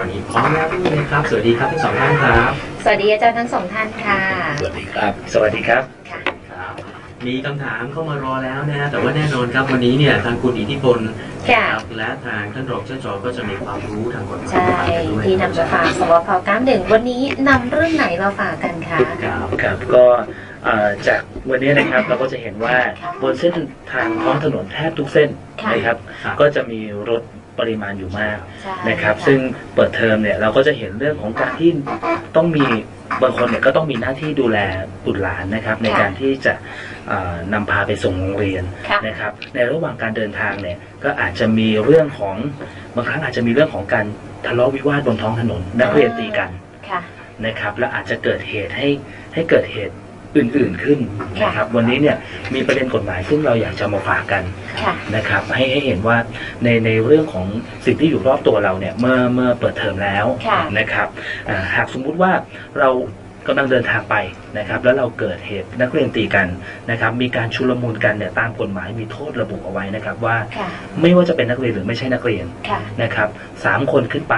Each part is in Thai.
รณีพร้อมแล้วนะครับ สวัสดีครับทั้งสองท่านครับ สวัสดีอาจารย์ทั้งสองท่านค่ะ สวัสดีครับ สวัสดีครับค่ะครับมีคำถามเข้ามารอแล้วนะฮะแต่ว่าแน่นอนครับวันนี้เนี่ยทางคุณอิทธิพลค่ะครับและทางท่านรองเจ้าจอก็จะมีความรู้ทางกฎหมายใช่มาฝากกันด้วยที่นำมาฝากสวพก้ามหนึ่งวันนี้นำเรื่องไหนมาฝากกันคะครับครับก็เอ่อจากวันนี้นะครับเราก็จะเห็นว่าบนเส้นทางท้องถนนแทบทุกเส้นค่ะนะครับครับ ก็จะมีรถ ปริมาณอยู่มากใช่นะครับ ซึ่งเปิดเทอมเนี่ยเราก็จะเห็นเรื่องของการที่ต้องมีบางคนเนี่ยก็ต้องมีหน้าที่ดูแลบุตรหลานนะครับ ในการที่จะเอ่อนำพาไปส่งโรงเรียนค่ะ นะครับ ในระหว่างการเดินทางเนี่ยก็อาจจะมีเรื่องของบางครั้งอาจจะมีเรื่องของการทะเลาะวิวาทบนท้องถนนนักเรียนตีกัน ค่ะ นะครับและอาจจะเกิดเหตุให้ให้เกิดเหตุ อื่นๆขึ้นนะครับ วันนี้เนี่ยมีประเด็นกฎหมายซึ่งเราอยากจะมาฝากกันค่ะ นะครับ ให้ให้เห็นว่าในในเรื่องของสิ่งที่อยู่รอบตัวเราเนี่ยเมื่อเมื่อเปิดเทอมแล้วค่ะ นะครับอ่าหากสมมุติว่าเรากำลังเดินทางไปนะครับ แล้วเราเกิดเหตุนักเรียนตีกันนะครับ มีการชุลมุนกันเนี่ยตามกฎหมายมีโทษระบุเอาไว้นะครับว่า ค่ะ ไม่ว่าจะเป็นนักเรียนหรือไม่ใช่นักเรียนค่ะ นะครับสามคนขึ้นไป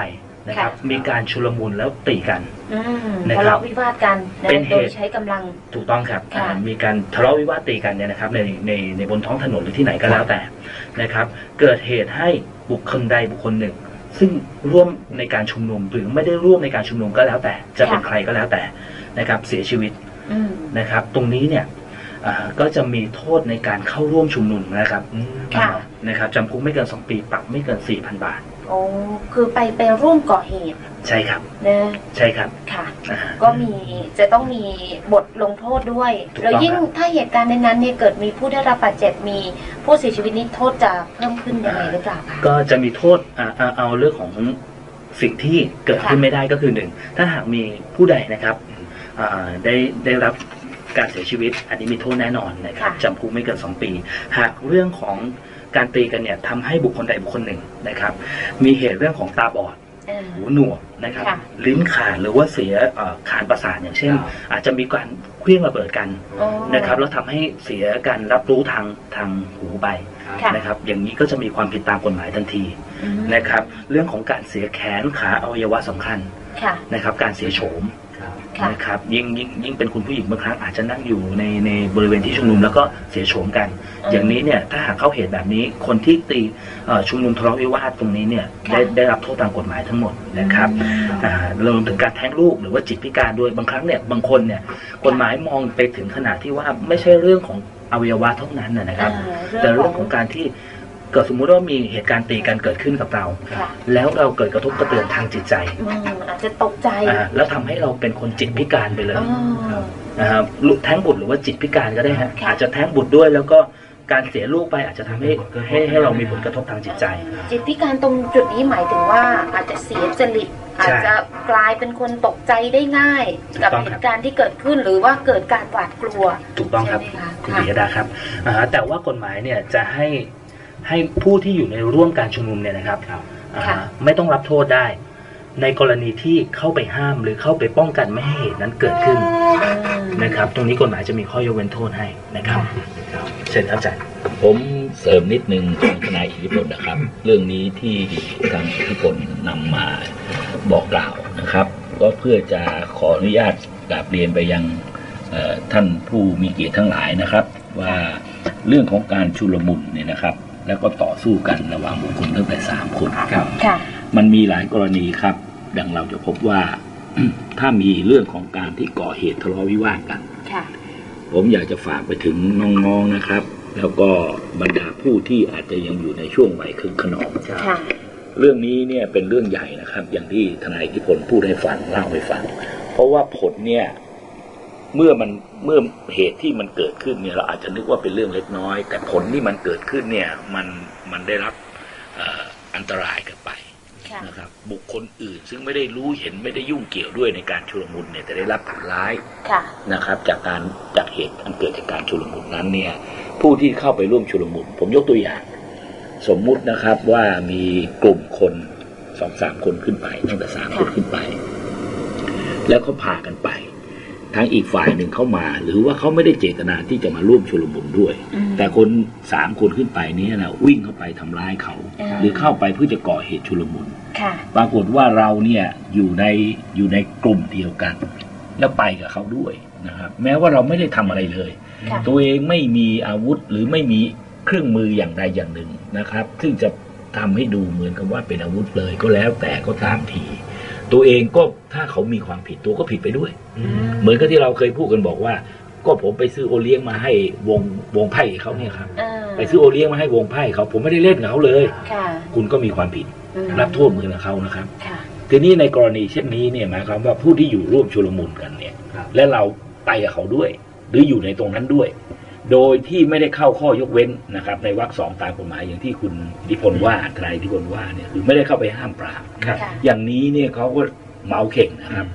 นะครับค่ะมีการชุลมุนแล้วตีกันอืมนะครับทะเลาะวิวาทกันนะเป็นเหโดตุยใช้กำลังถูกต้องครับค่ะอ่ามีการทะเลาะวิวาทตีกันเนี่ยนะครับ ในในในบนท้องถนนหรือที่ไหนก็แล้วแต่นะครับ เกิดเหตุให้บุคคลใดบุคคลหนึ่ง ซึ่งร่วมในการชุมนุมหรือไม่ได้ร่วมในการชุมนุมก็แล้วแต่ จะเป็นใครก็แล้วแต่นะครับ เสียชีวิตอืมนะครับ ตรงนี้เนี่ยอ่าก็จะมีโทษในการเข้าร่วมชุมนุมนะครับอืมค่ะอ่านะครับจำคุกไม่เกิน 2 ปี ปรับไม่เกิน 4,000 บาท โอ้คือไปไปร่วมก่อเหตุใช่ครับนะใช่ครับค่ะ อ่า ก็มีจะต้องมีบทลงโทษด้วยถูกต้อง แล้วยิ่งครับถ้าเหตุการณ์ในนั้นเนี่ยเกิดมีผู้ได้รับบาดเจ็บมีผู้เสียชีวิตนี่โทษจะเพิ่มขึ้นยังไงหรือเปล่าคะ ก็จะมีโทษอ่าเอาเอาเรื่องของสิ่งที่เกิดขึ้นค่ะ ไม่ได้ก็คือหนึ่งถ้าหากมีผู้ใดนะครับอ่าได้ได้รับการเสียชีวิต อันนี้มีโทษแน่นอนนะครับจำคุกไม่เกิน 2 ปี หากเรื่องของ การตีกันเนี่ยทำให้บุคคลใดบุคคลหนึ่งนะครับ มีเหตุเรื่องของตาบอดเออ หูหนวกนะครับ ค่ะ ลิ้นขาดหรือว่าเสียเอ่อขานประสาทอย่างเช่น ครับ อาจจะมีการเคลื่องระเบิดกันอ๋อนะครับแล้วทำให้เสียการรับรู้ทางทางหูไปค่ะ นะครับ อย่างนี้ก็จะมีความผิดตามกฎหมายทันทีอืมนะครับ เรื่องของการเสียแขนขาอวัยวะสำคัญค่ะ นะครับ การเสียโฉมครับค่ะ นะครับยิ่งยิ่งยิ่งเป็นคุณผู้หญิงบางครั้งอาจจะนั่งอยู่ในในบริเวณที่ชุมนุมแล้วก็เสียโฉมกัน อย่างนี้เนี่ยถ้าหากเข้าเหตุแบบนี้คนที่ตีเอ่อชุมนุมทะเลาะวิวาทตรงนี้เนี่ยได้ได้รับโทษตามกฎหมายทั้งหมดนะครับอ่ารวมถึงการแท้งลูกหรือว่าจิตพิการด้วยบางครั้งเนี่ยบางคนเนี่ยกฎหมายมองไปถึงขนาดที่ว่าไม่ใช่เรื่องของอวัยวะเท่านั้นนะนะครับอ่าแต่เรื่องของการที่ เกิดสมมุติว่ามีเหตุการณ์ตีกันเกิดขึ้นกับเรา ค่ะแล้วเราเกิดกระทบกระเทือนทางจิตใจอืมอาจจะตกใจอ่าแล้วทำให้เราเป็นคนจิตพิการไปเลย อ๋อ นะครับลุแท้งบุตรหรือว่าจิตพิการก็ได้ฮะค่ะ อาจจะแท้งบุตรด้วย แล้วก็การเสียลูกไปอาจจะทำให้ให้ให้เรามีผลกระทบทางจิตใจ จิตพิการตรงจุดนี้หมายถึงว่าอาจจะเสียจริตใช่อาจจะกลายเป็นคนตกใจได้ง่ายกับถูกต้องเหครับ ตุการณ์ที่เกิดขึ้นหรือว่าเกิดการหวาดกลัวถูกต้องครับใช่ไหมคะคุณค่ะปิยดาครับอ่าแต่ว่ากฎหมายเนี่ยจะให้ ให้ผู้ที่อยู่ในร่วมการชุมนุมเนี่ยนะครับครับอ่าค่ะ ไม่ต้องรับโทษได้ ในกรณีที่เข้าไปห้ามหรือเข้าไปป้องกันไม่ให้เหตุนั้นเกิดขึ้นอืมนะครับ ตรงนี้กฎหมายจะมีข้อยกเว้นโทษให้นะครับครับ เชิญครับอาจารย์ผมเสริมนิดนึงของทนายอิทธิพลนะครับ เรื่องนี้ที่ทางอิทธิพลนำมาบอกกล่าวนะครับ ก็เพื่อจะขออนุญาตกราบเรียนไปยังเอ่อท่านผู้มีเกียรติทั้งหลายนะครับ ว่าเรื่องของการชุลมุนเนี่ยนะครับ แล้วก็ต่อสู้กันระหว่างบุคคลตั้งแต่สามคนครับค่ะมันมีหลายกรณีครับ ดังเราจะพบว่า ถ้ามีเรื่องของการที่ก่อเหตุทะเลาะวิวาทกันค่ะผมอยากจะฝากไปถึงน้องๆนะครับ แล้วก็บรรดาผู้ที่อาจจะยังอยู่ในช่วงวัยคึกขนองค่ะเรื่องนี้เนี่ยเป็นเรื่องใหญ่นะครับ อย่างที่ทนายอิทธิพลพูดให้ฟังเล่าให้ฟัง เพราะว่าผลเนี่ย เมื่อมันเมื่อเหตุที่มันเกิดขึ้นเนี่ยเราอาจจะนึกว่าเป็นเรื่องเล็กน้อย แต่ผลที่มันเกิดขึ้นเนี่ยมันมันได้รับเอ่ออันตรายกันไปค่ะนะครับบุคคลอื่นซึ่งไม่ได้รู้เห็นไม่ได้ยุ่งเกี่ยวด้วยในการชุลมุนเนี่ยแต่ได้รับผลร้ายค่ะนะครับ จากการจากเหตุอันเกิดจากการชุลมุนนั้นเนี่ยผู้ที่เข้าไปร่วมชุลมุนผมยกตัวอย่าง สมมุตินะครับว่ามีกลุ่มคนสองสามคนขึ้นไปตั้งแต่สามคนขึ้นไป แล้วเขาพากันไป ทั้งอีกฝ่ายหนึ่งเข้ามา หรือว่าเขาไม่ได้เจตนาที่จะมาร่วมชุลมุนด้วยอืมแต่คนสามคนขึ้นไปเนี้นะวิ่งเข้าไปทำร้ายเขาอ่าหรือเข้าไปเพื่อจะก่อเหตุชุลมุนค่ะปรากฏว่าเราเนี่ยอยู่ในอยู่ในกลุ่มเดียวกัน แล้วไปกับเขาด้วยนะครับแม้ว่าเราไม่ได้ทำอะไรเลยค่ะตัวเองไม่มีอาวุธหรือไม่มีเครื่องมืออย่างใดอย่างหนึ่งนะครับ ซึ่งจะทำให้ดูเหมือนกับว่าเป็นอาวุธเลยก็แล้วแต่ก็ตามที ตัวเองก็ถ้าเขามีความผิดตัวก็ผิดไปด้วยอืมเหมือนกับที่เราเคยพูดกันบอกว่า ก็ผมไปซื้อโอเลี้ยงมาให้วงวงไพ่เขาเนี่ยครับอ่าไปซื้อโอเลี้ยงมาให้วงไพ่เขา ผมไม่ได้เล่นกับเขาเลยค่ะคุณก็มีความผิดอืมรับโทษเหมือนกับเขานะครับค่ะทีนี้ในกรณีเช่นนี้เนี่ยหมายความว่าผู้ที่อยู่ร่วมชุลมุนกันเนี่ยครับและเราไปกับเขาด้วย หรืออยู่ในตรงนั้นด้วย โดยที่ไม่ได้เข้าข้อยกเว้นนะครับ ในวรรคสองตามกฎหมายอย่างที่คุณอิทธิพลว่าทนายอิทธิพลว่าเนี่ยคือไม่ได้เข้าไปห้ามปรามครับ ค่ะ อย่างนี้เนี่ยเขาก็เมาเข่งนะครับ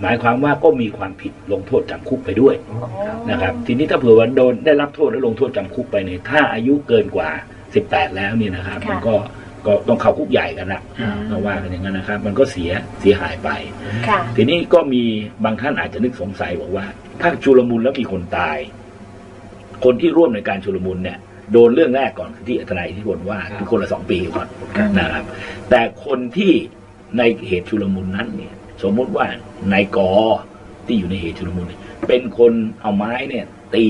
หมายความว่าก็มีความผิดลงโทษจำคุกไปด้วยโอ้ครับนะครับ ทีนี้ถ้าเผื่อว่าโดนได้รับโทษและลงโทษจำคุกไปเนี่ยถ้าอายุเกินกว่า 18 แล้วเนี่ยนะครับ ค่ะ มันก็ก็ต้องเข้าคุกใหญ่กันละอืมเราว่ากันอย่างนั้นนะครับ มันก็เสียเสียหายไป ค่ะ ทีนี้ก็มีบางท่านอาจจะนึกสงสัยบอกว่า ถ้าชุลมุนแล้วมีคนตาย คนที่ร่วมในการชุลมุนเนี่ยโดนเรื่องแรกก่อนคือที่ทนายที่คนว่าคือคนละสองปีก่อนครับนะครับ แต่คนที่ในเหตุชุลมุนนั้นเนี่ย สมมุติว่านายกอที่อยู่ในเหตุชุลมุนเนี่ยเป็นคนเอาไม้เนี่ย ตี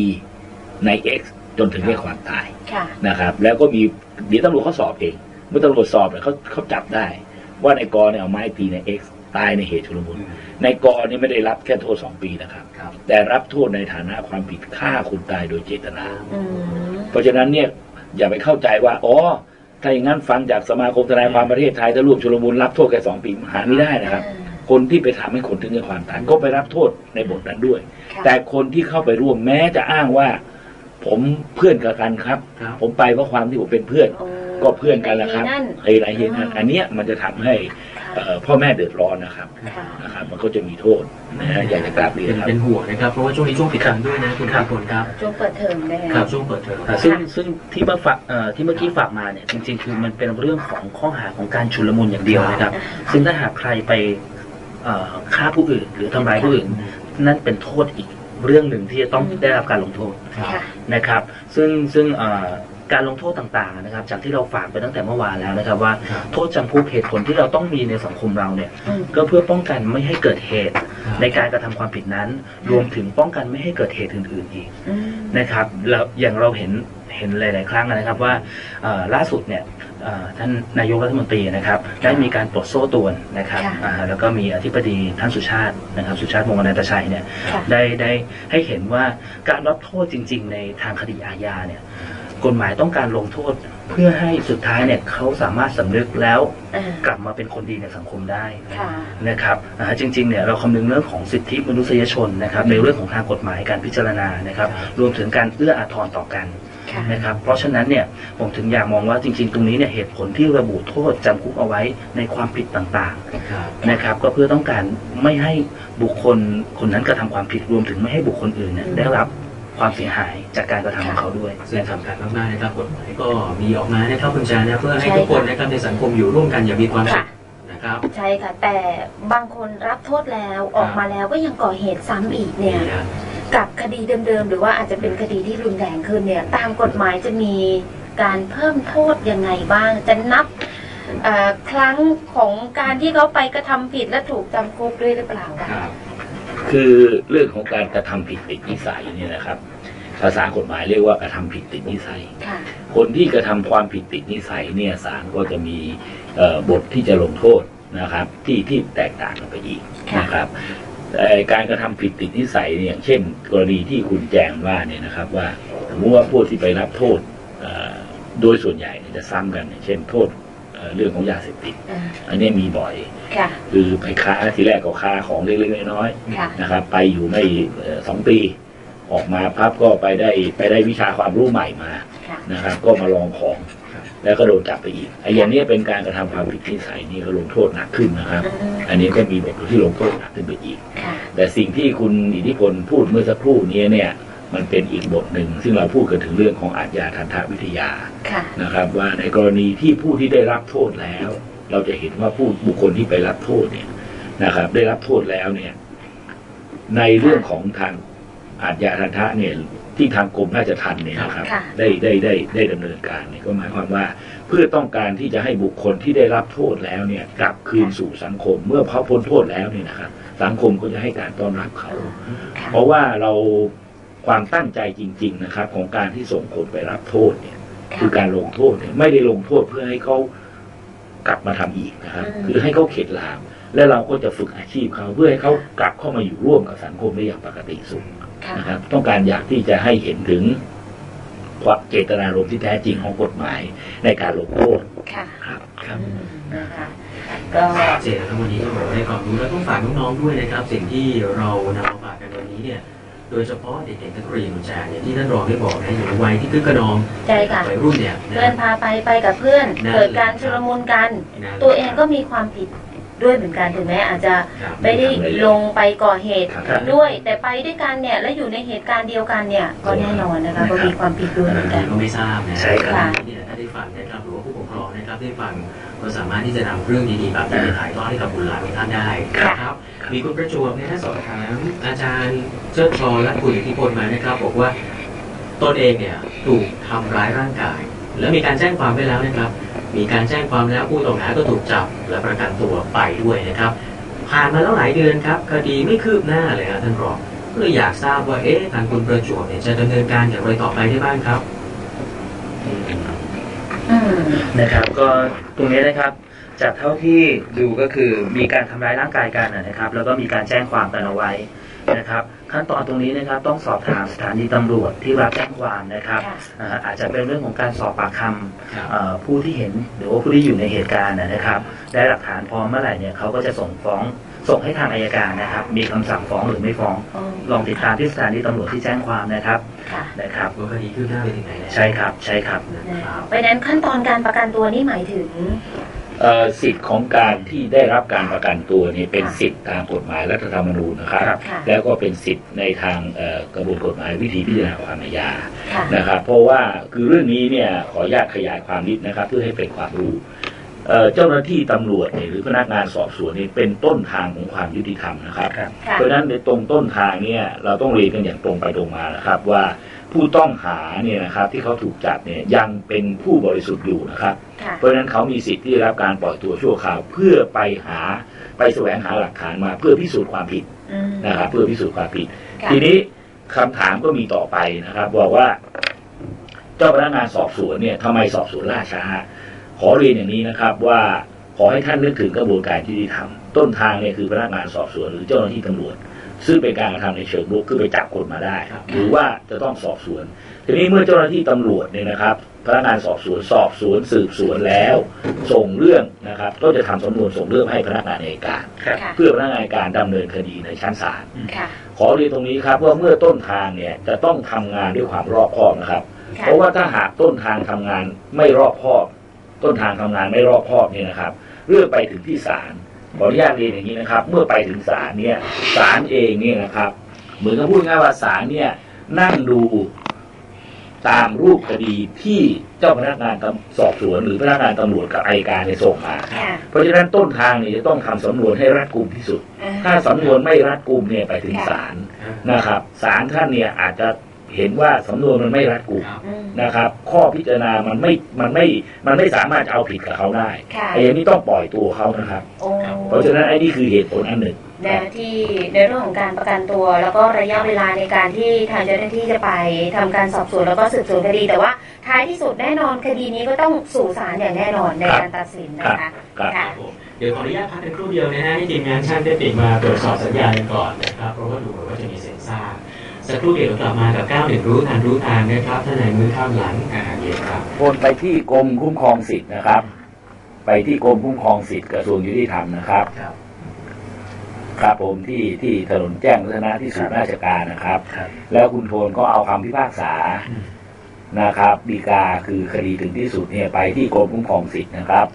ในเอ็กซ์จนถึงแก่ความตายค่ะนะครับ แล้วก็มีเดี๋ยวตำรวจเขาสอบเอง เมื่อตำรวจสอบเนี่ยเขาเขาจับได้ ว่านายกอเนี่ยเอาไม้ตีในเอ็กซ์ ตายในเหตุชุลมุนนายกอเนี่ยไม่ได้รับแค่โทษสองปีนะครับครับ แต่รับโทษในฐานะความผิดฆ่าคนตายโดยเจตนาอืมเพราะฉะนั้นเนี่ยอย่าไปเข้าใจว่าอ๋อถ้าอย่างนั้นฟังจากสมาคมทนายความประเทศไทยถ้าร่วมชุลมุนรับโทษแค่สองปีหาไม่ได้นะครับ คนที่ไปทำให้คนถึงแก่ความตายก็ไปรับโทษในบทนั้นด้วยค่ะแต่คนที่เข้าไปร่วมแม้จะอ้างว่า ผมเพื่อนกับกันครับครับผมไปเพราะความที่ผมเป็นเพื่อนโอ้ ก็เพื่อนกันแหละครับนั่นไอ้ไรเห็นนั้นอันเนี้ยมันจะทำให้ค่ะเอ่อพ่อแม่เดือดร้อนนะครับค่ะนะครับ มันก็จะมีโทษนะฮะอยากจะกราบเรียเป็นนครับเป็นห่วงนะครับ เพราะว่าช่วงนี้ช่วงปิดเทอมด้วยนะคุณครับผลครับช่วงเปิดเทอมเลยครับช่วงเปิดเทอมครับซึ่งซึ่งที่เมื่อฝากเอ่อที่เมื่อกี้ฝากมาเนี่ยจริงๆ คือมันเป็นเรื่องของข้อหาของการชุลมุนอย่างเดียวนะครับ ซึ่งถ้าหากใครไปเอ่อฆ่าผู้อื่น หรือทำร้ายผู้อื่น นั่นเป็นโทษอีกเรื่องหนึ่งที่จะต้องได้รับการลงโทษครับค่ะนะครับ ซึ่งซึ่งเอ่อ การลงโทษต่างๆนะครับ จากที่เราฝากไปตั้งแต่เมื่อวานแล้วนะครับ ว่าครับโทษจำคุกเหตุผลที่เราต้องมีในสังคมเราเนี่ยอืมก็เพื่อป้องกันไม่ให้เกิดเหตุครับในการกระทำความผิดนั้น รวมถึงป้องกันไม่ให้เกิดเหตุอื่นๆอีกอืมนะครับแล้วอย่างเราเห็นเห็นหลาย ๆ ครั้งนะครับว่าเอ่อล่าสุดเนี่ยเอ่อท่านนายกรัฐมนตรีนะครับได้มีการปลดโซ่ตรวนนะครับค่ะอ่าแล้วก็มีอธิบดีท่านสุชาตินะครับสุชาติมงคลนันตชัยเนี่ยค่ะได้ได้ให้เห็นว่าการรับโทษจริง ๆ ในทางคดีอาญาเนี่ย กฎหมายต้องการลงโทษ เพื่อให้สุดท้ายเนี่ยเขาสามารถสำนึกแล้วอ่ากลับมาเป็นคนดีในสังคมได้ค่ะ นะครับอ่าจริงๆเนี่ยเราคำนึงเรื่องของสิทธิมนุษยชนนะครับในเรื่องของทางกฎหมายการพิจารณานะครับรวมถึงการเอื้ออาทรต่อกันค่ะ นะครับเพราะฉะนั้นเนี่ยผมถึงอยากมองว่าจริง ๆ ตรงนี้เนี่ยเหตุผลที่ระบุโทษจำคุกเอาไว้ในความผิดต่างครับๆนะครับก็เพื่อต้องการไม่ให้บุคคลคนนั้นกระทำความผิดรวมถึงไม่ให้บุคคลอื่นเนี่ยได้รับ ความเสียหายจากการกระทำของเขาด้วยซึ่งนะครับ สำคัญมากๆนะครับกฎหมายก็มีออกมานะครับคุณแจานะเพื่อให้ใช่ทุกคนค่ะนะครับในสังคมอยู่ร่วมกันอย่างมีความสุค่ะขนะครับ ใช่ค่ะ แต่บางคนรับโทษแล้วออกมาแล้วก็ยังก่อเหตุซ้ำอีกเนี่ยนี่นะกับคดีเดิมๆ หรือว่าอาจจะเป็นคดีที่รุนแรงขึ้นเนี่ย ตามกฎหมายจะมีการเพิ่มโทษยังไงบ้าง จะนับเอ่อครั้งของการที่เขาไปกระทำผิดและถูกจำคุกด้วยหรือเปล่าคะ ครับ คือเรื่องของการกระทำผิดติดนิสัยเนี่ยนะครับ ภาษากฎหมายเรียกว่ากระทำผิดติดนิสัยค่ะคนที่กระทำความผิดติดนิสัยเนี่ยศาลก็จะมีเอ่อบทที่จะลงโทษนะครับ ที่ที่แตกต่างกันไปอีกค่ะนะครับแต่การกระทำผิดติดนิสัยเนี่ยอย่างเช่น กรณีที่คุณแจงว่าเนี่ยนะครับว่าสมมติว่าผู้ที่ไปรับโทษเอ่อโดยส่วนใหญ่เนี่ยจะซ้ำกันอย่างเช่นโทษ เอ่อเรื่องของยาเสพติดอ่าอันนี้มีบ่อยค่ะคือไปค้าทีแรกก็ค้าของเล็กๆน้อยค่ะๆนะครับ ไปอยู่ไม่เอ่อสองปี ออกมาพับก็ไปได้ไปได้วิชาความรู้ใหม่มาค่ะนะครับ ก็มาลองของ แล้วก็โดนจับไปอีกไอ้อย่างนี้เป็นการกระทำความผิดนิสัยนี่ก็ลงโทษหนักขึ้นนะครับอืมอันนี้ก็มีบทที่ลงโทษหนักขึ้นไปอีกค่ะแต่สิ่งที่คุณอิทธิพลพูดเมื่อสักครู่นี้เนี่ย มันเป็นอีกบทหนึ่ง ซึ่งเราพูดกันถึงเรื่องของอาชญาทันทวิทยาค่ะนะครับ ว่าในกรณีที่ผู้ที่ได้รับโทษแล้ว เราจะเห็นว่าผู้บุคคลที่ไปรับโทษเนี่ยนะครับ ได้รับโทษแล้วเนี่ย ในเรื่องของทางอาชญาทันทะเนี่ยที่ทางกรมราชทัณฑ์เนี่ยนะครับค่ะได้ได้ได้ได้ดำเนินการเนี่ยก็หมายความว่า เพื่อต้องการที่จะให้บุคคลที่ได้รับโทษแล้วเนี่ย กลับคืนสู่สังคม เมื่อเขาพ้นโทษแล้วเนี่ยนะครับ สังคมก็จะให้การต้อนรับเขาค่ะเพราะว่าเรา ความตั้งใจจริง ๆนะครับ ของการที่ส่งคนไปรับโทษเนี่ย คือการลงโทษเนี่ยไม่ได้ลงโทษเพื่อให้เขากลับมาทำอีกนะครับอืมคือให้เขาเข็ดหลาบและเราก็จะฝึกอาชีพเขาเพื่อให้เขากลับเข้ามาอยู่ร่วมกับสังคมได้อย่างปกติสุขค่ะนะครับ ต้องการอยากที่จะให้เห็นถึงความเจตนารมณ์ที่แท้จริงของกฎหมายในการลงโทษค่ะครับครับอืมนะคะก็เจนนะครับวันนี้ก็บอกได้ความรู้และต้องฝากน้องๆด้วยนะครับ สิ่งที่เรานำมาฝากกันวันนี้เนี่ย โดยเฉพาะเด็กๆนักเรียนคุณแจเนี่ยที่ท่านรองได้บอกนะอยู่ในวัยที่คึกกระนองใช่ค่ะวัยรุ่นเนี่ยนะ เพื่อนพาไปไปกับเพื่อน นั่น เกิดการชุลมุนกัน นะตัวเองก็มีความผิดด้วยเหมือนกันถึงแม้อาจจะครับ ไม่ได้ลงไปก่อเหตุครับ ด้วย แต่ไปด้วยกันเนี่ยและอยู่ในเหตุการณ์เดียวกันเนี่ยก็แน่นอนนะคะก็มีความผิดด้วยเหมือนกัน ก็ไม่ทราบนะใช่ครับค่ะเนี่ยถ้าได้ฟังนะครับหรือว่าผู้ปกครองนะครับได้ฟังก็สามารถที่จะนำเรื่องดีๆแบบนี้ไปถ่ายทอดให้กับบุตรหลานของท่านได้ค่ะนะครับ มีคุณประจวบเนี่ยท่าสอบถามอาจารย์เชิดชอและคุณอิทธิพลมานะครับ บอกว่าตนเองเนี่ยถูกทำร้ายร่างกาย แล้วมีการแจ้งความไปแล้วนะครับ มีการแจ้งความแล้วผู้ต้องหาก็ถูกจับและประกันตัวไปด้วยนะครับ ผ่านมาแล้วหลายเดือนครับ คดีไม่คืบหน้าเลยครับท่านรองก็เลยอยากทราบว่าเอ๊ะทางคุณประจวบเนี่ยจะดำเนินการอย่างไรต่อไปได้บ้างครับนะครับ ก็ตรงนี้นะครับ จากเท่าที่ดูก็คือมีการทำร้ายร่างกายกันนะครับ แล้วก็มีการแจ้งความกันเอาไว้นะครับ ขั้นตอนตรงนี้นะครับต้องสอบถามสถานีตำรวจที่รับแจ้งความนะครับค่ะ อ่าอาจจะเป็นเรื่องของการสอบปากคครับำเอ่อผู้ที่เห็นหรือว่าผู้ที่อยู่ในเหตุการณ์นะครับได้หลักฐานพร้อมเมื่อไหร่เนี่ยเขาก็จะส่งฟ้องส่งให้ทางอายการนะครับ มีคำสั่งฟ้องหรือไม่ฟ้องอ๋อลองติดตามที่สถานีตำรวจที่แจ้งความนะครับค่ะนะครับว่าคดีคืบหน้าไปถึงไหนแล้วใช่ครับใช่ครับ นะครับเพราะฉะนั้นขั้นตอนการประกันตัวนี่หมายถึงเอ่อ สิทธิ์ของการที่ได้รับการประกันตัวนี่เป็นสิทธิ์ตามกฎหมายรัฐธรรมนูญนะครับ ค่ะแล้วก็เป็นสิทธิ์ในทางเอ่อกระบวนกฎหมายวิธีพิจารณาความอาญาค่ะนะครับ เพราะว่าคือเรื่องนี้เนี่ยขออนุญาตขยายความนิดนะครับ เพื่อให้เป็นความรู้เอ่อเจ้าหน้าที่ตำรวจเนี่ยหรือพนักงานสอบสวนนี่เป็นต้นทางของความยุติธรรมนะครับค่ะ เพราะฉะนั้นในตรงต้นทางเนี่ยเราต้องเรียนกันอย่างตรงไปตรงมานะครับว่า ผู้ต้องหาเนี่ยนะครับที่เขาถูกจับเนี่ยยังเป็นผู้บริสุทธิ์อยู่นะครับค่ะเพราะฉะนั้นเขามีสิทธิ์ที่ได้รับการปล่อยตัวชั่วคราวเพื่อไปหาไปแสวงหาหลักฐานมาเพื่อพิสูจน์ความผิดอืมนะครับเพื่อพิสูจน์ความผิดค่ะทีนี้คำถามก็มีต่อไปนะครับ บอกว่า เจ้าพนักงานสอบสวนเนี่ยทำไมสอบสวนล่าช้า ขอเรียนอย่างนี้นะครับ ว่าขอให้ท่านนึกถึงกระบวนการยุติธรรมต้นทางเนี่ยคือพนักงานสอบสวนหรือเจ้าหน้าที่ตำรวจ ซึ่งเป็นการกระทำในเชิงรุกคือไปจับคนมาได้ครับหรือว่าจะต้องสอบสวน ทีนี้เมื่อเจ้าหน้าที่ตำรวจเนี่ยนะครับพนักงานสอบสวนสอบสวนสืบสวนแล้ว ส่งเรื่องนะครับ ก็จะทำสำนวนส่งเรื่องให้พนักงานอัยการค่ะเพื่อพนักงานอัยการดำเนินคดีในชั้นศาลค่ะขอเรียนตรงนี้ครับว่าเมื่อต้นทางเนี่ยจะต้องทำงานด้วยความรอบคอบนะครับค่ะเพราะว่าถ้าหากต้นทางทำงานไม่รอบคอบ ต้นทางทำงานไม่รอบคอบเนี่ยนะครับ เรื่องไปถึงที่ศาล ขออนุญาตเรียนอย่างนี้นะครับ เมื่อไปถึงศาลเนี่ยศาลเองเนี่ยนะครับ เหมือนกับพูดง่ายๆว่าศาลเนี่ยนั่งดูตามรูปคดีที่เจ้าพนักงานตำสอบสวนหรือพนักงานตำรวจกับอัยการเนี่ยส่งมาค่ะเพราะฉะนั้นต้นทางเนี่ยจะต้องทำสำนวนให้รัดกุมที่สุดอ่าถ้าสำนวนไม่รัดกุมเนี่ยไปถึงศาลนะครับศาลท่านเนี่ยอาจจะ เห็นว่าสำนวนมันไม่รัดกุมครับอืมนะครับ ข้อพิจารณามันไม่มันไม่มันไม่สามารถจะเอาผิดกับเขาได้ค่ะไอ้อย่างนี้ต้องปล่อยตัวเขานะครับโอ้เพราะฉะนั้นไอ้นี่คือเหตุผลอันหนึ่งนะที่ในเรื่องของการประกันตัว แล้วก็ระยะเวลาในการที่ทางเจ้าหน้าที่จะไปทำการสอบสวนแล้วก็สืบสวนคดี แต่ว่าท้ายที่สุดแน่นอนคดีนี้ก็ต้องสู่ศาลอย่างแน่นอนในการตัดสินนะคะครับค่ะผมเดี๋ยวขออนุญาตพักกันครู่เดียวนะฮะให้ทีมงานช่างเทคนิคมาตรวจสอบสัญญาณกันก่อนนะครับเพราะว่าดูเหมือนว่าจะมีเซ็นซ่าร์ สักครู่เดียวกลับมากับก้าวหนึ่งรู้ทันรู้ทางนะครับท่านไหนมือข้ามหลังอาหารเย็นครับโอนไปที่กรมคุ้มครองสิทธิ์นะครับ ไปที่กรมคุ้มครองสิทธิ์กระทรวงยุติธรรมนะครับ ครับ ครับผมที่ที่ถนนแจ้งวัฒนะที่ศูนย์ราชการนะครับ ครับ แล้วคุณโทนก็เอาคำพิพากษาอืมนะครับดีกาคือคดีถึงที่สุดเนี่ยไปที่กรมคุ้มครองสิทธิ์นะครับ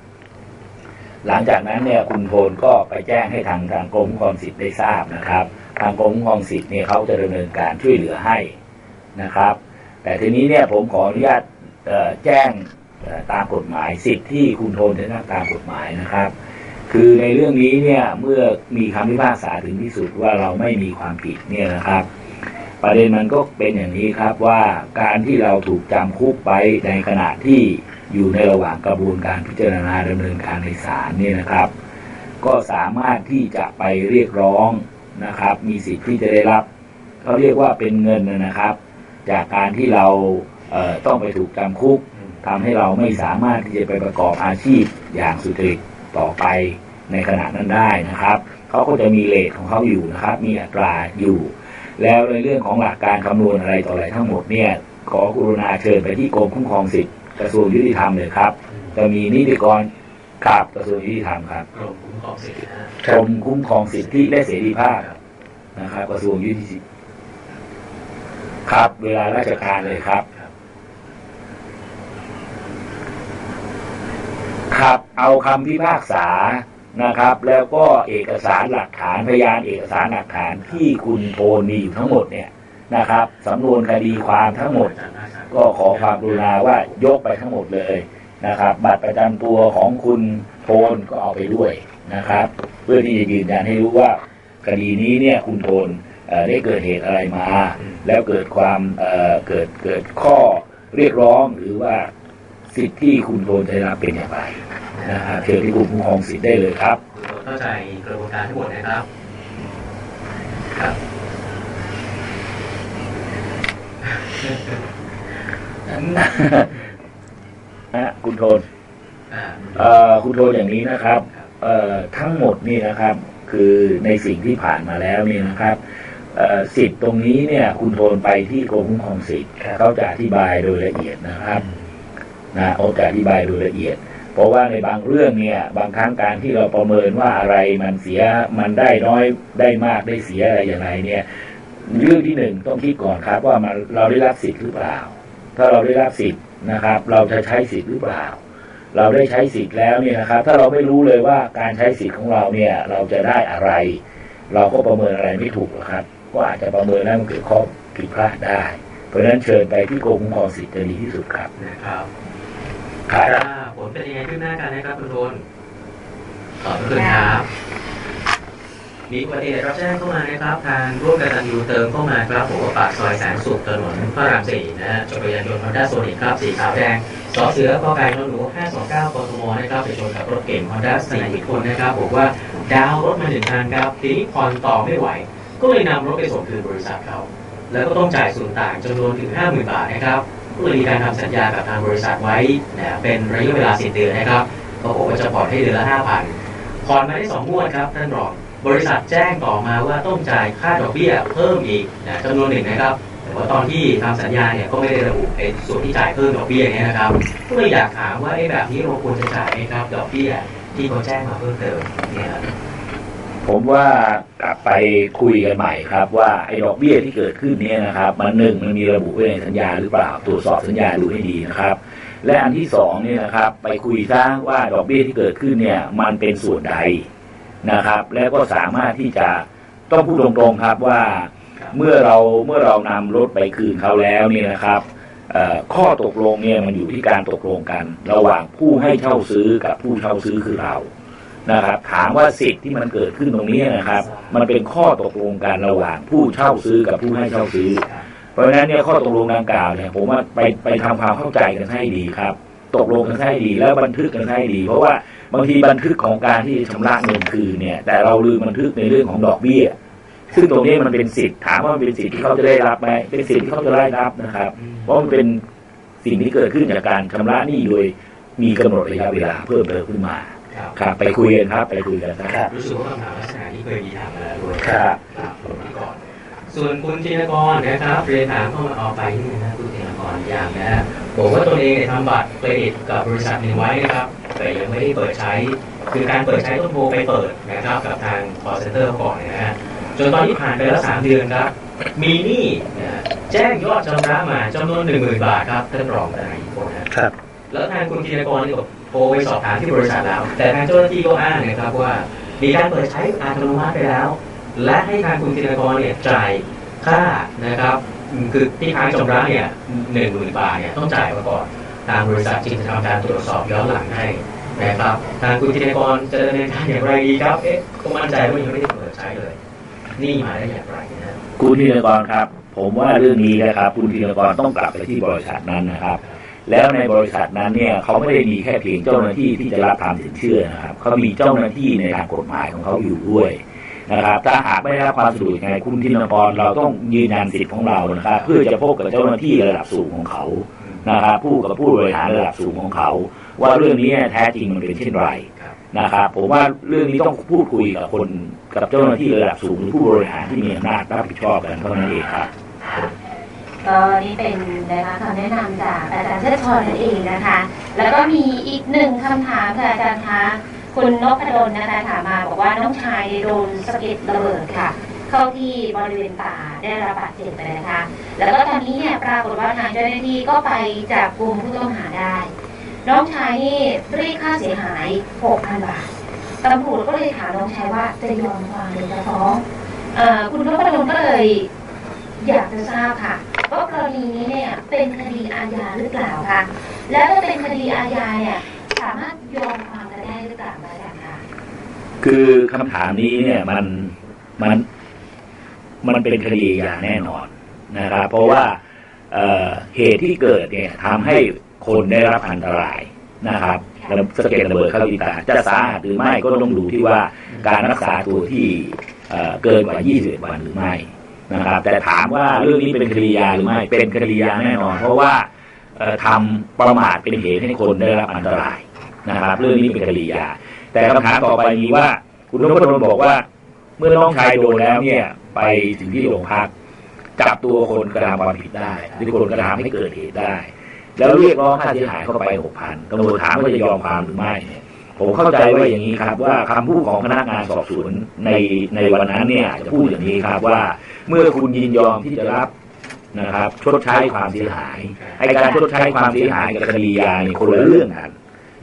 หลังจากนั้นเนี่ยคุณโทนก็ไปแจ้งให้ทางทางกรมคุ้มครองสิทธิ์ได้ทราบนะครับ ทางกรมคุ้มครองสิทธิ์เนี่ยเขาจะดำเนินการช่วยเหลือให้นะครับ แต่ทีนี้เนี่ยผมขออนุญาตแจ้งตามกฎหมายสิทธิ์ที่คุณโทนจะได้ตามกฎหมายนะครับ คือในเรื่องนี้เนี่ยเมื่อมีคำพิพากษาถึงที่สุดว่าเราไม่มีความผิดเนี่ยนะครับ ประเด็นมันก็เป็นอย่างนี้ครับว่าการที่เราถูกจำคุกไปในขณะที่อยู่ในระหว่างกระบวนการพิจารณาดำเนินการในศาลเนี่ยนะครับ ก็สามารถที่จะไปเรียกร้อง นะครับ มีสิทธิ์ที่จะได้รับเขาเรียกว่าเป็นเงินนะครับ จากการที่เราเต้องไปถูกจำคุกทำให้เราไม่สามารถที่จะไปประกอบอาชีพอย่างสุจริตต่อไปในขณะนั้นได้นะครับเขาก็จะมีเลทของเขาอยู่นะครับ มีอัตราอยู่ แล้วในเรื่องของหลักการคำนวณอะไรต่ออะไรทั้งหมดเนี่ยขอกรุณาเชิญไปที่กรมคุ้มครองสิทธิกระทรวงยุติธรรมเลยครับ จะมีนิติกร ครับกระทรวงยุติธรรมครับกรมคุ้มครองสิทธินะฮะกรมคุ้มครองสิทธิและเสรีภาพนะครับกระทรวงยุติธรรมครับ เวลาราชการเลยครับ ครับเอาคำพิพากษานะครับ แล้วก็เอกสารหลักฐานพยานเอกสารหลักฐานที่คุณโทนมีอยู่ทั้งหมดเนี่ยนะครับสำนวนคดีความทั้งหมด ก็ขอความกรุณาว่ายกไปทั้งหมดเลย นะครับ บัตรประจำตัวของคุณโทนก็เอาไปด้วยนะครับ เพื่อที่จะยืนยันให้รู้ว่าคดีนี้เนี่ยคุณโทนเอ่อได้เกิดเหตุอะไรมา แล้วเกิดความเอ่อเกิดเกิดข้อเรียกร้องหรือว่าสิทธิที่คุณโทนได้รับเป็นอย่างไรนะครับเชิญที่กลุ่มคุ้มครองสิทธิ์ได้เลยครับคุณโทนเข้าใจกระบวนการทั้งหมดนะครับครับนะคุณโทนอ่าเอ่อคุณโทนอย่างนี้นะครับเอ่อทั้งหมดนี่นะครับ คือในสิ่งที่ผ่านมาแล้วนี่นะครับเอ่อสิทธิ์ตรงนี้เนี่ย คุณโทนไปที่กรมคุ้มครองสิทธิ์เขาจะอธิบายโดยละเอียดนะครับนะเขาจะอธิบายโดยละเอียด เพราะว่าในบางเรื่องเนี่ย บางครั้งการที่เราประเมินว่าอะไรมันเสียมันได้น้อยได้มากได้เสียอะไรอย่างไรเนี่ย เรื่องที่หนึ่งต้องคิดก่อนครับว่ามันเราได้รับสิทธิ์หรือเปล่า ถ้าเราได้รับสิทธิ์นะครับ เราจะใช้สิทธิ์หรือเปล่า เราได้ใช้สิทธิ์แล้วเนี่ยนะครับ ถ้าเราไม่รู้เลยว่าการใช้สิทธิ์ของเราเนี่ยเราจะได้อะไร เราก็ประเมินอะไรไม่ถูกหรอกครับ ก็อาจจะประเมินแล้วมันเกิดข้อผิดพลาดได้ เพราะฉะนั้นเชิญไปที่กรมคุ้มครองสิทธิ์จะดีที่สุดครับนะครับครับถ้าผลเป็นยังไงขึ้นหน้ากันนะครับคุณโทนขอบพระคุณครับ มีอุบัติเหตุรับแจ้งเข้ามานะครับทางร่วมกันตันยูเติมเข้ามาครับบอกว่าปากซอยแสนสุขถนนพระรามสี่นะฮะจักรยานยนต์ฮอนด้าโซนิกครับสีขาวแดงสอเสือกอไก่นหนู529กทมนะครับไปชนกับรถเก๋งฮอนด้าสี่คนนะครับบอกว่าดาวรถมาหนึ่งคันครับทีนี้ผ่อนต่อไม่ไหว ก็เลยนำรถไปส่งคืนบริษัทเขาแล้วก็ต้องจ่ายส่วนต่างจำนวนถึง 50,000 บาทนะครับก็เลยมีการทำสัญญากับทางบริษัทไว้นะเป็นระยะเวลาสิเดือนนะครับก็บอกว่าจะผ่อนให้เดือนละ5,000ผ่อนมาได้สองงวดครับท่านรอง บริษัทแจ้งต่อมาว่าต้องจ่ายค่าดอกเบี้ยเพิ่มอีกนะจำนวนหนึ่งนะครับ แต่ว่าตอนที่ทำสัญญาเนี่ยก็ไม่ได้ระบุไอ้ส่วนที่จ่ายเพิ่มดอกเบี้ยเนี่ยนะครับก็เลยอยากถามว่าไอ้แบบนี้เราควรจะจ่ายไหมครับดอกเบี้ยที่เขาแจ้งมาเพิ่มเติมเนี่ยผมว่ากลับไปคุยกันใหม่ครับ ว่าไอ้ดอกเบี้ยที่เกิดขึ้นเนี้นะครับ มันหนึ่งมันมีระบุไว้ในสัญญาหรือเปล่าตรวจสอบสัญญาดูให้ดีนะครับ และอันที่สองเนี่ยนะครับ ไปคุยซะว่าดอกเบี้ยที่เกิดขึ้นเนี่ย มันเป็นส่วนใด นะครับ แล้วก็สามารถที่จะต้องพูดตรงๆครับว่าเมื่อเราเมื่อเรานำรถไปคืนเขาแล้วเนี่ยนะครับเอ่อข้อตกลงเนี่ยมันอยู่ที่การตกลงกัน ระหว่างผู้ให้เช่าซื้อกับผู้เช่าซื้อคือเรานะครับ ถามว่าสิทธิ์ที่มันเกิดขึ้นตรงนี้นะครับ มันเป็นข้อตกลงกันระหว่างผู้เช่าซื้อกับผู้ให้เช่าซื้อ เพราะฉะนั้นเนี่ยข้อตกลงดังกล่าวเนี่ยผมว่าไปไปทำความเข้าใจกันให้ดีครับ ตกลงกันให้ดีแล้วบันทึกกันให้ดี เพราะว่าบางทีบันทึกของการที่ชำระเงินคืนเนี่ย แต่เราลืมบันทึกในเรื่องของดอกเบี้ย ซึ่งตรงนี้มันเป็นสิทธิ์ถามว่ามันเป็นสิทธิ์ที่เขาจะได้รับไหมเป็นสิทธิ์ที่เขาจะได้รับนะครับ เพราะมันเป็นสิ่งที่เกิดขึ้นจากการชำระหนี้โดยมีกำหนดระยะเวลาเพิ่มเติมขึ้นมาครับครับไปคุยกันครับไปคุยกันนะครับรู้สึกว่าคำถามลักษณะนี้เคยมีถามมาแล้วด้วยครับครับผมมาก่อนส่วนคุณจินกรนะครับเรียนถามเข้ามาเอาไปนี่นะคุณจินกรอย่างนะฮะ บอกว่าตนเองเนี่ยทำบัตรเครดิตกับบริษัทหนึ่งไว้นะครับ แต่ยังไม่ได้เปิดใช้ คือการเปิดใช้ต้องโทรไปเปิดนะครับกับทาง call center ก่อนนะฮะจนตอนนี้ผ่านไปแล้วสามเดือนครับ มีหนี้นะแจ้งยอดชำระมาจำนวนหนึ่งหมื่นบาทครับท่านรองทนายอีกคนนะครับ แล้วทางคุณจินกรนี่ก็โทรไปสอบถามที่บริษัทแล้ว แต่ทางเจ้าหน้าที่ก็อ้างนะครับว่า มีการเปิดใช้อัตโนมัติไปแล้ว และให้ทางคุณจินกรเนี่ยจ่ายค่านะครับอืม คือที่ค้างชำระเนี่ยหนึ่งหมื่นบาทเนี่ยต้องจ่ายมาก่อนทางบริษัทจึงจะทำการตรวจสอบย้อนหลังให้นะครับทางคุณจินกรจะดำเนินการอย่างไรดีครับ เอ๊ะก็มั่นใจว่ายังไม่ได้เปิดใช้เลย นี่มาได้อย่างไรนะคุณธีรกรครับ ผมว่าเรื่องนี้นะครับ คุณธีรกรต้องกลับไปที่บริษัทนั้นนะครับ แล้วในบริษัทนั้นเนี่ยเขาไม่ได้มีแค่เพียงเจ้าหน้าที่ที่จะรับทำสินเชื่อนะครับเขามีเจ้าหน้าที่ในทางกฎหมายของเขาอยู่ด้วย นะครับ ถ้าหากไม่ได้รับความสะดวกยังไงคุณธีรกรเราต้องยืนยันสิทธิ์ของเรานะครับ เพื่อจะพบกับเจ้าหน้าที่ระดับสูงของเขานะครับผู้กับผู้บริหารระดับสูงของเขา ว่าเรื่องนี้แท้จริงมันเป็นเช่นไรนะครับผมว่าเรื่องนี้ต้องพูดคุยกับคนกับเจ้าหน้าที่ระดับสูงหรือผู้บริหารที่มีอำนาจรับผิดชอบกันเท่านั้นเองครับก็นี่เป็นนะคะคำแนะนำจากอาจารย์เชิดชรนั่นเองนะคะ แล้วก็มีอีกหนึ่งคำถามค่ะอาจารย์คะ คุณนพดลนะคะถามมาบอกว่าน้องชายโดนสะเก็ดระเบิดค่ะ เข้าที่บริเวณตาได้รับบาดเจ็บไปนะคะ แล้วก็ตอนนี้เนี่ยปรากฏว่าทางเจ้าหน้าที่ก็ไปจับกลุ่มผู้ต้องหาได้ น้องชายนี่เรียกค่าเสียหาย 6,000 บาทตำรวจก็เลยถามน้องชายว่าจะยอมความหรือจะฟ้องคุณนพดลก็เลยอยากจะทราบค่ะว่ากรณีนี้เนี่ยเป็นคดีอาญาหรือเปล่าคะแล้วถ้าเป็นคดีอาญาเนี่ยสามารถยอมความ คือคำถามนี้เนี่ยมันมันมันเป็นคดีอย่างแน่นอนนะครับ เพราะว่าเออเหตุที่เกิดเนี่ยทำให้คนได้รับอันตรายนะครับแล้วสะเก็ดระเบิดเข้าที่ตาจะสาหัสหรือไม่ก็ต้องดูที่ว่าการรักษาตัวที่เออเกินกว่า21วันหรือไม่นะครับ แต่ถามว่าเรื่องนี้เป็นคดียาหรือไม่เป็นคดียาแน่นอน เพราะว่าเอ่อทำประมาทเป็นเหตุให้คนได้รับอันตรายนะครับ เรื่องนี้เป็นคดียา แต่คำถามต่อไปมีว่า คุณนพดลบอกว่า เมื่อน้องชายโดนแล้วเนี่ย ไปถึงที่โรงพักจับตัวคนกระทำความผิดได้หรือคนกระทำให้เกิดเหตุได้ แล้วเรียกร้องค่าเสียหายเข้าไปหกพันตำรวจถามว่าจะยอมความหรือไม่ผมเข้าใจว่าอย่างนี้ครับ ว่าคำพูดของพนักงานสอบสวนในในวันนั้นเนี่ย จะพูดอย่างนี้ครับว่า เมื่อคุณยินยอมที่จะรับนะครับ ชดใช้ความเสียหายไอการชดใช้ความเสียหายกับคดียาเนี่ยคนละเรื่องกัน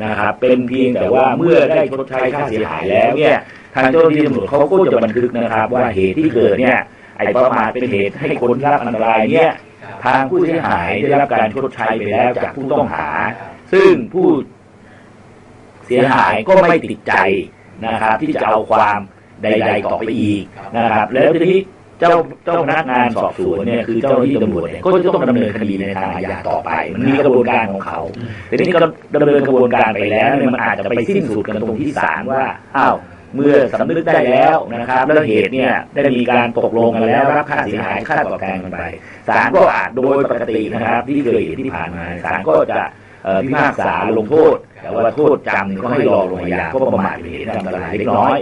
นะครับเป็นเพียงแต่ว่าเมื่อได้ชดใช้ค่าเสียหายแล้วเนี่ยทางเจ้าหน้าที่ตำรวจเขาก็จะบันทึกนะครับ ว่าเหตุที่เกิดเนี่ยไอ้ประมาทเป็นเหตุให้คนรับอันตรายเนี่ยทางผู้เสียหายได้รับการชดใช้ไปแล้วจากผู้ต้องหา ซึ่งผู้เสียหายก็ไม่ติดใจนะครับ ที่จะเอาความใด ๆ ต่อไปอีกนะครับ แล้วทีนี้ เจ้าเจ้าพนักงานสอบสวนเนี่ยคือเจ้าที่ตำรวจเนี่ยก็จะต้องดำเนินคดีในทางอาญาต่อไป มันมีกระบวนการของเขาทีนี้ก็ดำเนินกระบวนการไปแล้วเนี่ยมันอาจจะไปสิ้นสุดกันตรงที่ศาลว่าอ้าวเมื่อสำนึกได้แล้วนะครับแล้วเหตุเนี่ยได้มีการตกลงกันแล้วรับค่าเสียหายค่าตอบแทนกันไปศาลก็อาจโดยปกตินะครับ ที่เคยเห็นที่ผ่านมาศาลก็จะพิพากษาลงโทษ แต่ว่าโทษจำก็ให้รอลงอาญาเพราะประมาทเป็นเหตุอันตรายเล็กน้อย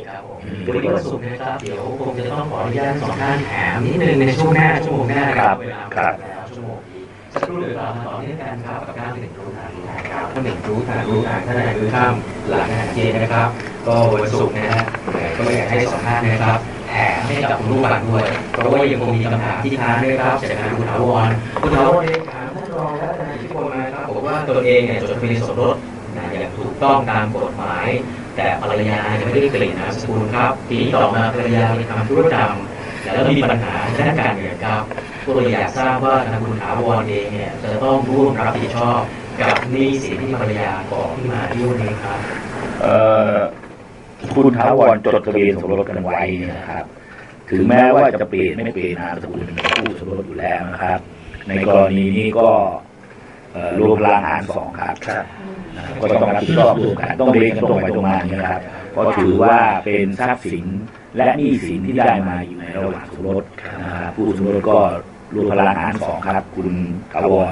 ครับผมวันนี้วันศุกร์นะครับ เดี๋ยวคงจะต้องขออนุญาตทั้งสองท่านแถมนิดนึงในช่วงหน้าชั่วโมงหน้านะครับเวลาหมดครับแล้วชั่วโมงนี้สักครู่เดี๋ยวเรามาต่อเนื่องกันครับกับการหนึ่งรู้ทางรู้ทางครับหนึ่งรู้ทางรู้ทางท่านใดรู้ข้ามหลังอาหารเย็นนะครับ ก็วันศุกร์นะฮะก็อยากให้สองท่านนะครับแถมให้กับคุณผู้ฟังด้วยเพราะว่ายังคงมีคำถามที่ค้างด้วยครับจากทางคุณถาวรคุณถาวรเองถามท่านรองและทนายอิทธิพลมาครับบอกว่าตนเองเนี่ยจดทะเบียนสมรสนะอย่างถูกต้องตามกฎหมาย แต่ภรรยายังไม่ได้เปลี่ยนนามสกุลครับทีนี้ต่อมาภรรยาไปทำธุรกรรมแล้วมีปัญหาด้านการเงินครับก็เลยอยากทราบว่าทางคุณถาวรเองเนี่ยจะต้องร่วมรับผิดชอบกับหนี้สินที่ภรรยาก่อขึ้นมาด้วยไหมครับเอ่อคุณท้าวรจดทะเบียนสมรสกันไว้นะครับ ถึงแม้ว่าจะเปลี่ยนไม่เปลี่ยนนามสกุลเป็นคู่สมรสอยู่แล้วนะครับ ในกรณีนี้ก็ รวมพลังหารสองครับนะครับก็ต้องรับผิดชอบร่วมกันต้องเรียนกันตรงไปตรงมาอย่างนี้นะครับเพราะถือว่าเป็นทรัพย์สินและหนี้สินที่ได้มาอยู่ในระหว่างสมรสนะครับผู้สมรสก็รวมพลังหารสองครับ คุณถาวร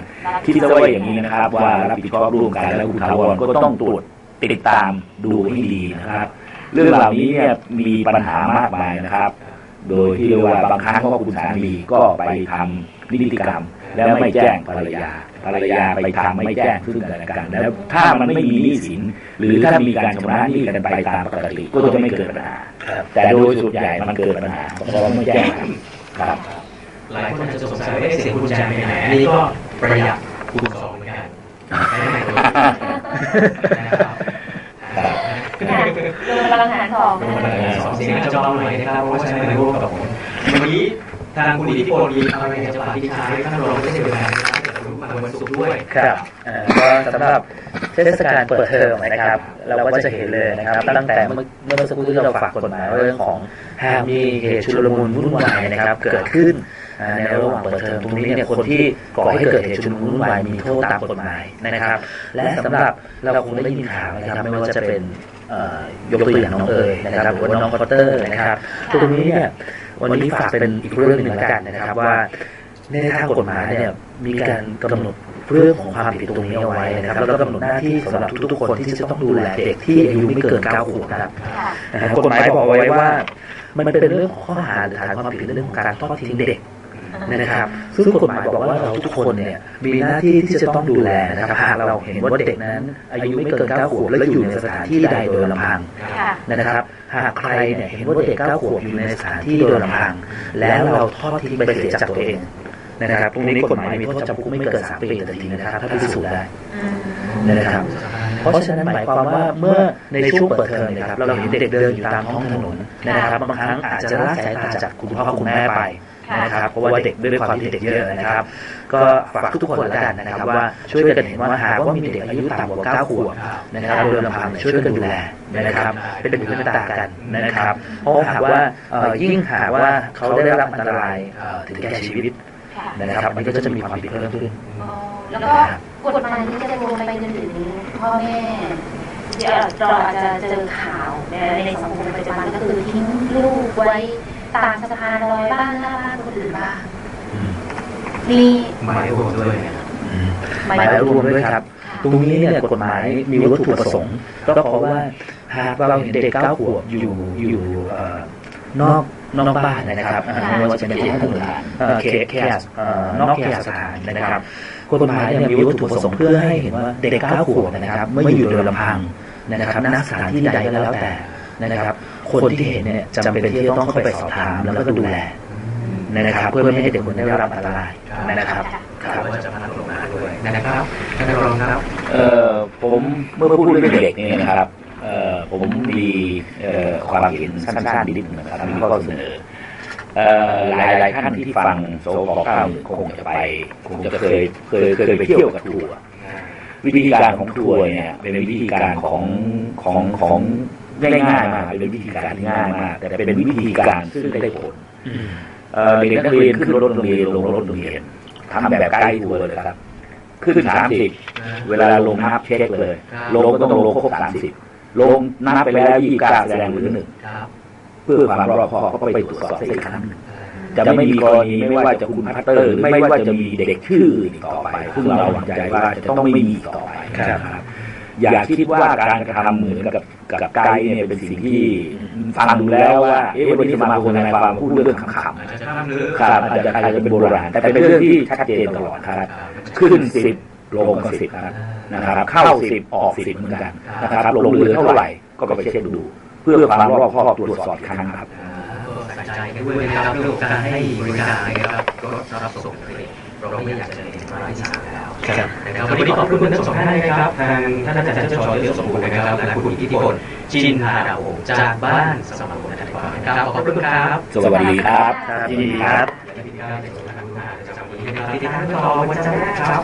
คิดซะว่าอย่างนี้นะครับ ว่ารับผิดชอบร่วมกันแล้วคุณถาวรก็ต้องตรวจติดตามดูให้ดีนะครับ เรื่องเหล่านี้เนี่ยมีปัญหามากมายนะครับ โดยที่เรียกว่าบางครั้งก็คุณสามีก็ไปทำนิติกรรม แล้วไม่แจ้งภรรยาภรรยาไปทำไม่แจ้งซึ่งกันและกันแล้วถ้ามันไม่มีหนี้สิน หรือถ้ามีการชำระหนี้กันไปตามปกติก็จะไม่เกิดปัญหาแต่โดยส่วนใหญ่มันเกิดปัญหาเพราะว่าไม่แจ้งครับหลายคนอาจจะสงสัยว่าเอ๊ะเสียงคุณแจไปไหนอันนี้ก็ประหยัดคูณสองเหมือนกันใช้ในตัวนะครับ ค่ะ รวมพลังหารสองเป็นนะพลังงานสองเสียงอาจจะเบาหน่อยนะครับเพราะว่าใช้ในร่วมกับผมวันนี้ทางคุณอิทธิพลมีอะไรอยากจะฝากทิ้งท้ายท่านรองไม่ใช่เวลานะครับแต่รู้มาวันศุกร์ด้วยครับก็สำหรับเทศกาลเปิดเทอมนะครับเราก็จะเห็นเลยนะครับ ตั้งแต่เมื่อเมื่อสักครู่ที่เราฝากกฎหมายเรื่องของห้ากมีเหตุชุลมุนวุ่นวายนะครับ เกิดขึ้นในระหว่างเปิดเทอมตรงนี้เนี่ยคนที่ก่อให้เกิดเหตุชุลมุนวุ่นวายมีโทษตามกฎหมายนะครับ และสำหรับเราคงได้ยินข่าวนะครับไม่ว่าจะเป็น ยกตัวอย่างน้องเอ๋ยนะครับหรือว่าน้องคอตเตอร์นะครับตรงนี้เนี่ยวันนี้ฝากเป็นอีกเรื่องหนึ่งแล้วกันนะครับว่าในทางกฎหมายเนี่ยมีการกำหนดเรื่องของความผิดตรงนี้เอาไว้นะครับแล้วก็กำหนดหน้าที่สำหรับทุกๆคนที่จะต้องดูแลเด็กที่อายุไม่เกิน9ขวบนะครับค่ะนะครับกฎหมายบอกไว้ว่า มันเป็นเรื่องของข้อหาหรือฐานความผิดเรื่องของการทอดทิ้งเด็ก นะครับซึ่งกฎหมายบอกว่าเราทุกคนเนี่ยมีหน้าที่ที่จะต้องดูแลนะครับหากเราเห็นว่าเด็กนั้น อายุไม่เกิน9ขวบและอยู่ในสถานที่ใดโดยลำพังค่ะนะครับ หากใครเนี่ยเห็นว่าเด็กเก้าขวบอยู่ในสถานที่โดยลำพัง แล้วเราทอดทิ้งไปเสียจากตัวเองนะครับตรงนี้กฎหมายมีโทษจำคุกไม่เกินสามปีทันทีนะครับ ถ้าพิสูจน์ได้อืมนะครับ เพราะฉะนั้นหมายความว่าเมื่อในช่วงเปิดเทอมเนะครับเราเห็นเด็กเดินอยู่ตามท้องถนนนะครับบางครั้งอาจจะละสายตาจากคุณพ่อคุณแม่ไปนะครับเพราะว่าเด็กด้วยความที่เด็กเยอะนะครับ ก็ฝากทุกๆคนแล้วกันนะครับ ว่าช่วยกันเห็นว่าหากว่ามีเด็กอายุต่ำกว่าเก้าขวบนะครับโดยลำพังช่วยกันดูแลนะครับ เป็นหูเป็นตากันนะครับ เพราะหากว่าเอ่อยิ่งหากว่าเขาได้รับอันตรายเอ่อถึงแก่ชีวิตค่ะนะครับ มันก็จะมีความผิดเพิ่มขึ้นอ๋อ แล้วก็กฎหมายนี้จะรวมไปจนถึงพ่อแม่ที่เราอาจจะเจอข่าวในในสังคมปัจจุบันก็คือทิ้งลูกไว้ตามสะพานลอยบ้านหน้าบ้านคนอื่นบ้างมีหมายรวมด้วยเนี่ยหมายหมายถึงรวมด้วยครับ ตรงนี้เนี่ยกฎหมายมีวัตถุประสงค์ ก็เพราะว่าหากเราเห็นเด็กเก้าขวบอยู่อยู่เอ่อนอกนอกบ้านนะครับอ่าไม่ว่าจะเป็นที่ถนนเอ่อเคแคสเอ่อนอกเคหสถานนะครับ กฎหมายเนี่ยมีวัตถุประสงค์เพื่อให้เห็นว่าเด็กเก้าขวบนะครับเมื่ออยู่โดยลำพังนะครับณสถานที่ใดก็แล้วแต่นะครับ คนที่เห็นเนี่ยจำเป็นที่จะต้องเข้าไปสอบถามแล้วก็ดูแลนะครับ เพื่อไม่ให้เด็กคนได้รับอันตรายนะครับครับว่าจะพัฒนาด้วยนะครับท่านรองครับเอ่อผมเมื่อพูดเรื่องเด็กเนี่ยนะครับเอ่อผมมีเอ่อความเห็นสั้นๆนิดหนึงนะครับมีข้อเสนอ หลายหลายๆท่านที่ฟังโซฟเก้าหนึ่งคงจะไปคงจะเคยเคยเคยไปเที่ยวกับทัวร์วิธีการของทัวร์เนี่ย เป็นวิธีการของของของง่ายๆมากเป็นวิธีการที่ง่ายมาก แต่เป็นวิธีการซึ่งได้ผลเอ่อเด็กนักเรียนขึ้นรถโรงเรียนลงรถโรงเรียนทำแบบใกล้ทัวร์เลยครับ ขึ้นสามสิบเวลาลงนับเช็คเลย ลงก็ต้องลงครบสามสิบลงนับไปแล้วยี่สิบเก้าแสดงหรือหนึ่งครับ เพื่อความรอบคอบก็ไปตรวจสอบอีกครั้งหนึ่งจะไม่มีกรณีไม่ว่าจะคุณพัตเตอร์หรือไม่ว่าจะมีเด็กชื่ออื่นอีกต่อไปซึ่งเราหวังใจว่าจะต้องไม่มีอีกต่อไปนะครับอย่าคิดว่าการกระทำเหมือนกับกับไกด์เนี่ยเป็นสิ่งที่ฟังดูแล้วว่าเอ๊ะวันนี้สมาคมในความพูดเรื่องขำอาจจะข้ามลึกๆครับอาจจะใครจะเป็นโบราณ แต่เป็นเรื่องที่ชัดเจนตลอดครับขึ้นสิบลงก็สิบครับนะครับ เข้าสิบออกสิบเหมือนกันนะครับลงเรือเท่าไหร่ก็ไปเช็คดูเพื่อความรอบคอบตรวจสอบอีกครั้งครับใส่ใจกันด้วยนะครับเรื่องของการให้บริการนะครับรถรับส่งเด็กเราไม่อยากจะเห็นรายสารแล้วครับนะครับวันนี้ขอบคุณทั้งสองท่านนะครับทางท่านอาจารย์เจ้าชอยเลือกสมบูรณ์นะครับและคุณอิทธิพลจินทาดาวงศ์จากบ้านสมาคมนักความครับขอบคุณครับ สวัสดีครับครับยินดีครับและที่ท่านได้ทำงานประจำวันนี้นะครับที่ท่านรอวันจันทร์นะครับ